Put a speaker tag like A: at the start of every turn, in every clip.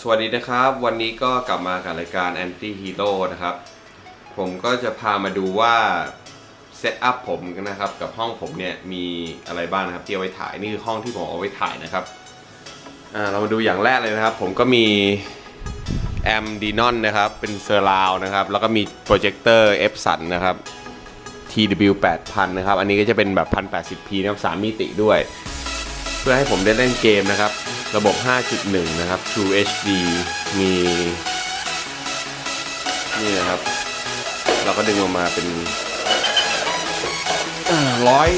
A: สวัสดีนะครับ วันนี้ก็กลับมากับรายการ Anti Hero นะครับ ผมก็จะพามาดูว่าเซตอัพผมนะครับ กับห้องผมเนี่ยมีอะไรบ้างนะครับที่เอาไว้ถ่ายนี่คือห้องที่ผมเอาไว้ถ่ายนะครับอ่าเรามาดูอย่างแรกเลยนะครับ ผมก็มีแอมดีนอนนะครับ เป็นเซอร์ราวนะครับ แล้วก็มีโปรเจคเตอร์ F สันนะครับ TW 8000นะครับ อันนี้ก็จะเป็นแบบ 1080p นะครับ3มิติด้วย เพื่อให้ผมได้เล่นเกมนะครับ ระบบ 5.1 นะครับ True HD มี นี่นะครับ เราก็ดึงออกมาเป็นร้อย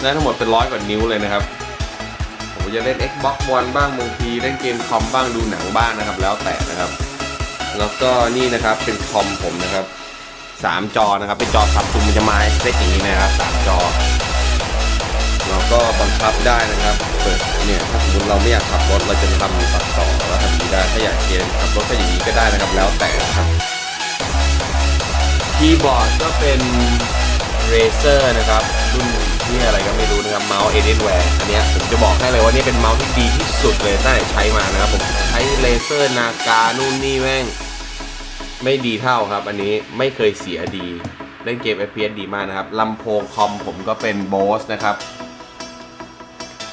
A: ได้ทั้งหมดเป็นร้อยกว่านิ้วเลยนะครับ ผมจะเล่น Xbox One บ้างบางทีเล่นเกมคอมบ้างดูหนังบ้างนะครับ แล้วแต่นะครับ แล้วก็นี่นะครับเป็นคอมผมนะครับ 3 จอนะครับเป็นจอซับซูมมันจะมาเซตอย่างนี้นะครับ 3 จอ เราก็บังคับได้นะครับ เปิดเนี่ยถ้าสมมติเราไม่อยากขับรถเราจะทำตัดต่อแล้วทำนี้ได้ถ้าอยากเกมขับรถก็อย่างนี้ก็ได้นะครับ แล้วแต่นะครับคีย์บอร์ดก็เป็น Razer นะครับรุ่นที่อะไรก็ไม่รู้นะครับเมาส์ Alienware อันนี้ผมจะบอกให้เลยว่านี่เป็นเมาส์ที่ดีที่สุดเลยตั้งแต่ใช้มานะครับผมใช้ Razer นาการนู่นนี่แม่งไม่ดีเท่าครับ อันนี้ไม่เคยเสียดี เล่นเกม FPS ดีมากนะครับลำโพงคอมผมก็เป็น Bose นะครับ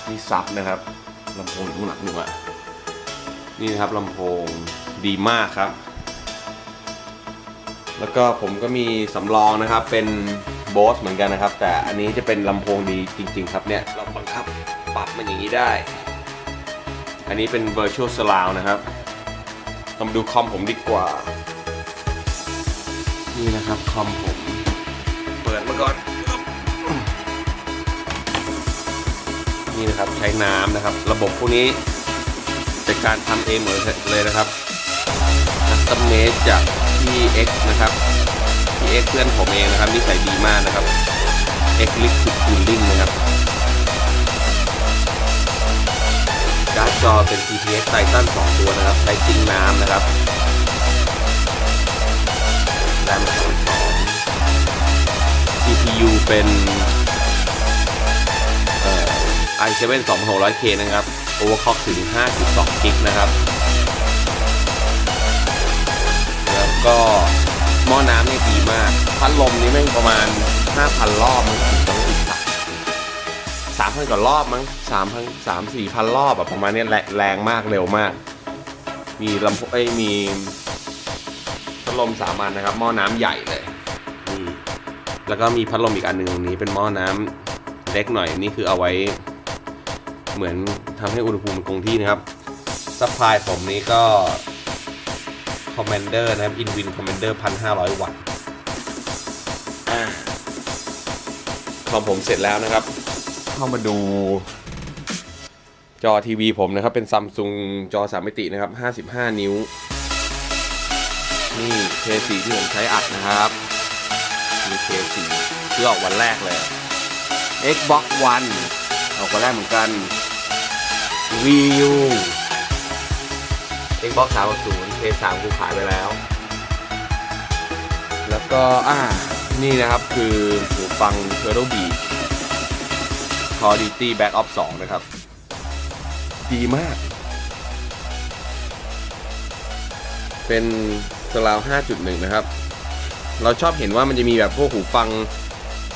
A: มีซับนะครับลำโพงอยู่ข้างหลังหนึ่งอะนี่นะครับลำโพงดีมากครับ แล้วก็ผมก็มีสำรองนะครับเป็น Bose เหมือนกันนะครับ แต่อันนี้จะเป็นลำโพงดีจริง ๆ ครับเนี่ยเราบังคับปรับมันอย่างนี้ได้ อันนี้เป็น Virtual Surround นะครับเรามาดูคอมผมดีกว่า นี่นะครับคอมผม เปิดมาก่อน นี่นะครับใช้น้ำนะครับ ระบบพวกนี้จากการทำเองหมดเลยนะครับคัสตอมเมดจากพี่ X นะครับพี่ X เพื่อนผมเองนะครับนิสัยดีมากนะครับ X Liquid Cooling นะครับการ์ดจอเป็น TPX Titan 2 ตัวนะครับ ใช้จริงน้ำนะครับแรมสอง CPU เป็น i7 2600K นะครับ overclock ถึง 5.2 กิกนะครับแล้วก็หม้อน้ำเนี่ยดีมาก พัดลมนี่แม่งประมาณ 5,000 รอบมั้งถึงต้องอีกสามพันกว่ารอบมั้งสามพันสามสี่พันรอบอะประมาณนี้แรงมากเร็วมาก มีลำโพงเอ้มีพัดลมสามัญนะครับ หม้อน้ำใหญ่เลยนี่แล้วก็มีพัดลมอีกอันหนึ่งตรงนี้เป็นหม้อน้ำเล็กหน่อยนี่คือเอาไว้ เหมือนทำให้อุณหภูมิคงที่นะครับซัพพลายผมนี้ก็ Commander นะครับ Inwin Commander 1,500 วัตต์อ่าของผมเสร็จแล้วนะครับ เข้ามาดูจอทีวีผมนะครับ เป็นซัมซุงจอ3มิตินะครับ 55 นิ้ว นี่ K4 ที่ผมใช้อัดนะครับมี K4 ที่ออกวันแรกเลย Xbox One ออกวันแรกเหมือนกัน Wii U Xbox 360 P3 กูขายไปแล้ว แล้วก็อ่านี่นะครับคือหูฟัง Turtle Beach Call of Duty Black Ops 2 นะครับ ดีมาก เป็นสลาว 5.1 นะครับ เราชอบเห็นว่ามันจะมีแบบพวกหูฟัง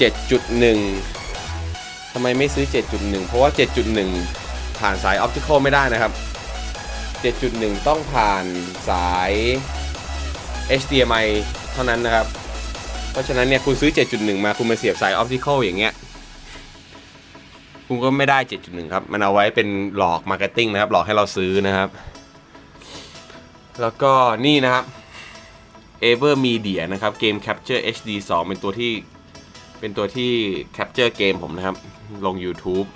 A: 7.1ทำไมไม่ซื้อ 7.1 เพราะว่า 7.1 ผ่านสายออปติคอลไม่ได้นะครับ 7.1 ต้องผ่านสาย HDMI เท่านั้นนะครับ เพราะฉะนั้นเนี่ยคุณซื้อ 7.1 มาคุณมาเสียบสายออปติคอลอย่างเงี้ย คุณก็ไม่ได้ 7.1 ครับ มันเอาไว้เป็นหลอกมาร์เก็ตติ้งนะครับ หลอกให้เราซื้อนะครับ แล้วก็นี่นะครับ Ever Media นะครับเกม Capture HD 2 เป็นตัวที่เป็นตัวที่ Capture เกมผมนะครับ ลง YouTube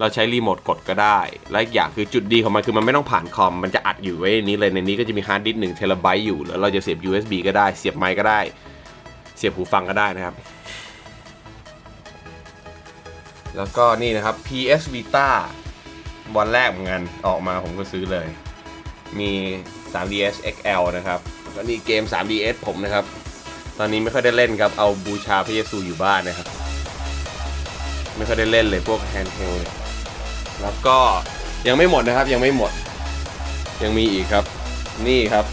A: เราใช้รีโมทกดก็ได้ และอีกอย่างคือจุดดีของมันคือมันไม่ต้องผ่านคอม มันจะอัดอยู่ไว้ในนี้เลยในนี้ก็จะมีฮาร์ดดิสก์หนึ่งเทราไบต์อยู่ แล้วเราจะเสียบ USB ก็ได้ เสียบไมค์ก็ได้ เสียบหูฟังก็ได้นะครับ แล้วก็นี่นะครับ PS Vita วันแรกเหมือนกันออกมาผมก็ซื้อเลย มี 3ds XL นะครับแล้วก็นี่เกม 3ds ผมนะครับ ตอนนี้ไม่ค่อยได้เล่นครับ เอาบูชาพระเยซูอยู่บ้านนะครับ ไม่ค่อยได้เล่นเลยพวกแฮนด์เฮลเนี่ย แล้วก็ยังไม่หมดนะครับ ยังไม่หมด ยังมีอีกครับ นี่ครับ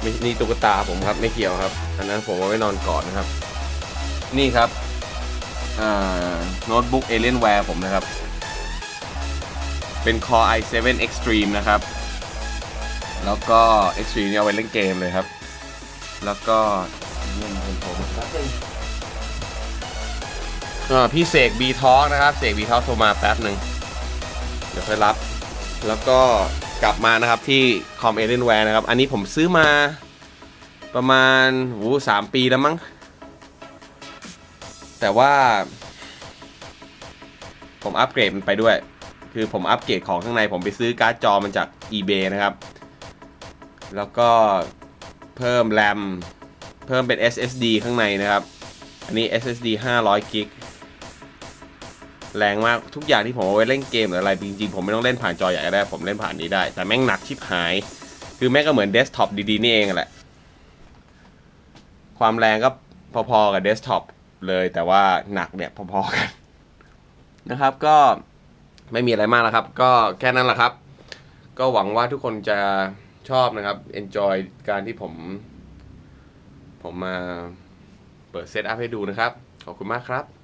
A: ไม่นี่ตุ๊กตาผมครับไม่เกี่ยวครับ อันนั้นผมเอาไว้นอนกอดนะครับ นี่ครับโน้ตบุ๊ก Alienware ผมนะครับ เป็น Core i7 Extreme นะครับ แล้วก็ Extreme เนี่ยเอาไว้เล่นเกมเลยครับ แล้วก็นี่มันเป็นผมพี่เสกบีทอนะครับ เสกบีทอโทรมาแป๊บหนึ่ง เดี๋ยวค่อยรับ แล้วก็กลับมานะครับที่คอมเอเลนแวร์นะครับ อันนี้ผมซื้อมาประมาณโอ้สามปีแล้วมั้ง แต่ว่า ผมอัปเกรดมันไปด้วย คือผมอัปเกรดของข้างในผมไปซื้อการ์ดจอมันจาก eBay นะครับ แล้วก็เพิ่มแรมเพิ่มเป็น SSD ข้างในนะครับ อันนี้ SSD 500กิก แรงมากทุกอย่างที่ผมเอาไว้เล่นเกมหรืออะไร จริงๆ ผมไม่ต้องเล่นผ่านจอใหญ่ก็ได้ ผมเล่นผ่านนี้ได้ แต่แม่งหนักชิบหาย คือแม่งก็เหมือนเดสก์ท็อปดีๆ นี่เองแหละ ความแรงก็พอๆ กับเดสก์ท็อปเลยแต่ว่าหนักเนี่ยพอๆกันนะครับ ก็ไม่มีอะไรมากแล้วครับ ก็แค่นั้นแหละครับ ก็หวังว่าทุกคนจะชอบนะครับ enjoy การที่ผม ผมมาเปิดเซตอัพให้ดูนะครับ ขอบคุณมากครับ